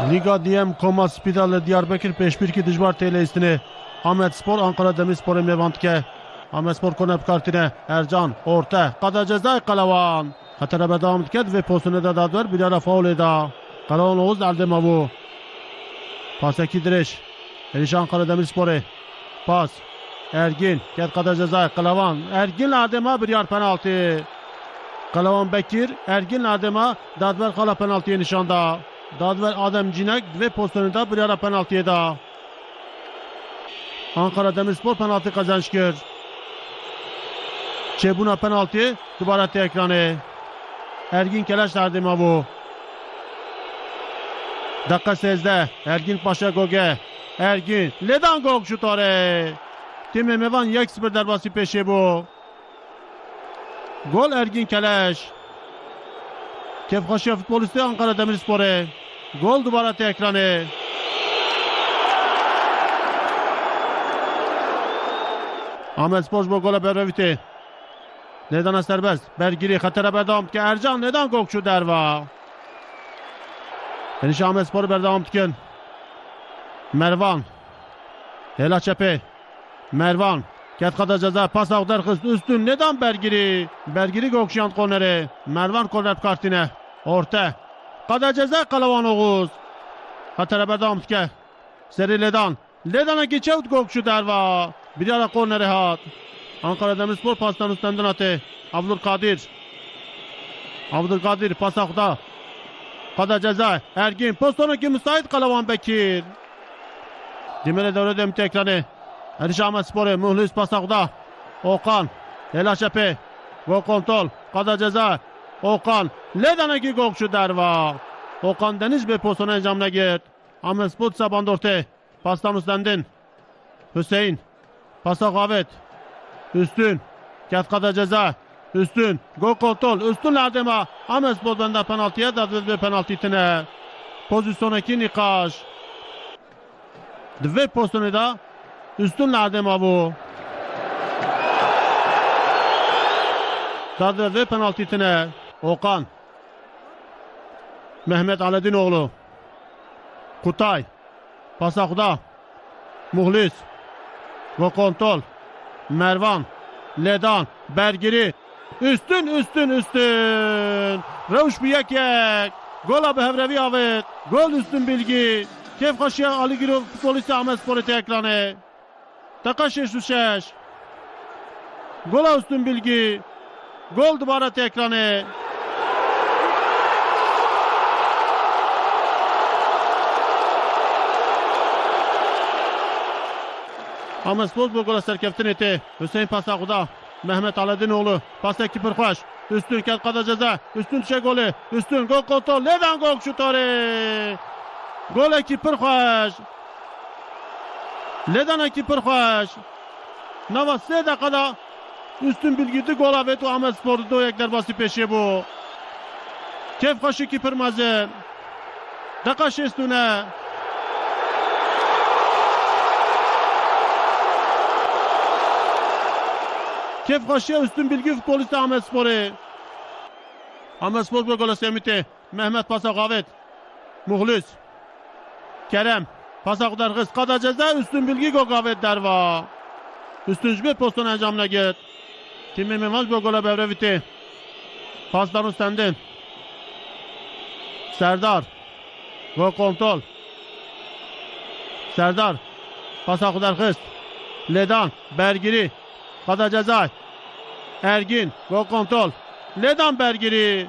Liga DM Koma Spital Diyarbakır 5-1 dijbar tele istine. Ahmet Spor Ankara Demirspor Mevantke. Ahmet Spor konep kartine Ercan orta qada cezay Qalavan. Xatara be devam diked ve postuna da dadver bir ara faul eda. Qalavan Oğuz Erdemavu. Pasaki direş. Eriş Ankara Demirspor'e. Pas. Ergin. Ket qada cezay Qalavan. Ergin Adema bir yar penaltı. Qalavan Bekir. Ergin Adema dadver qala penaltıya nişanda. Dadver Adem Cinek ve pozisyonunda bir ara penaltıya da. Ankara Demirspor penaltı kazanç kır. Çebuna penaltı. Dubara ekranı. Ergin Keleş derdima bu. Dakika 8 Ergin Paşa Goge. Ergin. Ledan gol şutore. Timi Mevan yek sıfır derbası peşi bu. Gol Ergin Keleş. Kefkaşya futbolisti Ankara Demirspor'e. Gol dubara ekranı. Ahmet Spor bu gole bereviti. Neden serbest? Bergiri xətərə bərdavam ki Ercan neden qokçu derva? Enişi Ahmet Spor'u bərdavam tikin. Mervan. Hela çepe. Mervan. Ketkada ceza pas ağdar kız üstün neden Bergiri? Bergiri qokşuyan korneri. Mervan korner kartine. Orta. Qada ceza Qalavan Oğuz. Bərdavam tikə. Seri Ledan. Ledan'a geçevd qokşu derva. Bir ara korneri hat. Ankara Demirspor pastan üstünden atı. Abdülkadir. Abdülkadir pas akta. Kada ceza. Ergin. Postonu ki müsait Kalavan Bekir. Dimele devre dem ekranı. Eriş Ahmet Spor'u. Muhlis pas akta. Okan. Hela Şepe. Gol kontrol. Kada ceza. Okan. Ledana ki gokçu derva. Okan Deniz bir pozisyonu encamına git. Ahmet Spor saban. Pastan üstlendin. Hüseyin. Pasa Gavet. Üstün. Katkada ceza. Üstün. Gol kontrol. Üstün Erdema. Ahmet Spor'dan da penaltıya da ve penaltı itine. Pozisyon 2 Nikaş. Dve pozisyonu da Üstün Erdema bu. Dadı ve penaltı itine. Okan. Mehmet Aledinoğlu. Kutay. Pasakda. Muhlis. Gol kontrol. Mervan. Ledan. Bergiri. Üstün üstün üstün. Revuş Biyekek. Gol abi Hevrevi Avet. Gol üstün bilgi. Kef kaşıya Ali Giro futbolisti Ahmet Spor ekranı. Takaşeş Düşeş. Gola üstün bilgi. Gol dubara ekranı. Ahmet Spor bu gola serkeftin eti. Hüseyin Pasakuda. Mehmet Aledinoğlu. Pas ekipir hoş. Üstün Ketkada ceza. Üstün şey golü. Üstün gol kontrol. Neden gol şutori? Gol ekipir hoş. Ekipir hoş? Nava se dakikada üstün bilgidi gol avet o Ahmet Spor'da o ekler bası peşi bu. Kef kaşı kipir mazin. Dakaş üstüne. Kef kaşıya üstün bilgi futbolisti Ahmet Spor'u. Ahmet Spor bir gole semiti. Mehmet pasa gavet. Muhlis. Kerem. Pasa kadar hız. Kada ceza üstün bilgi gol gavet derva. Üstün bir pozisyon encamına git. Timmy Mimaz bir gole bevreviti. Pasdan üstlendin. Serdar. Gol kontrol. Serdar. Pasa kadar hız. Ledan. Bergiri. Kada ceza. Ergin. Gol kontrol. Ledan Bergiri.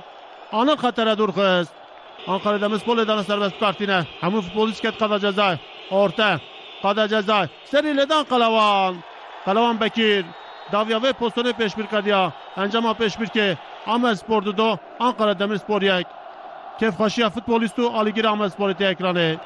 Anı xətərə dur kız. Ankara Demirspor Ledan'ı serbest kartine. Hemin futbolist ket kada ceza. Orta. Kada ceza. Seri Ledan Kalavan. Kalavan Bekir. Davya ve pozisyonu peş bir kadiya. Encama peş bir ki. Ahmet Spor'du do. Ankara Demirspor yek. Kef Haşiya futbolistu Ali Giri Ahmet Spor ekranı.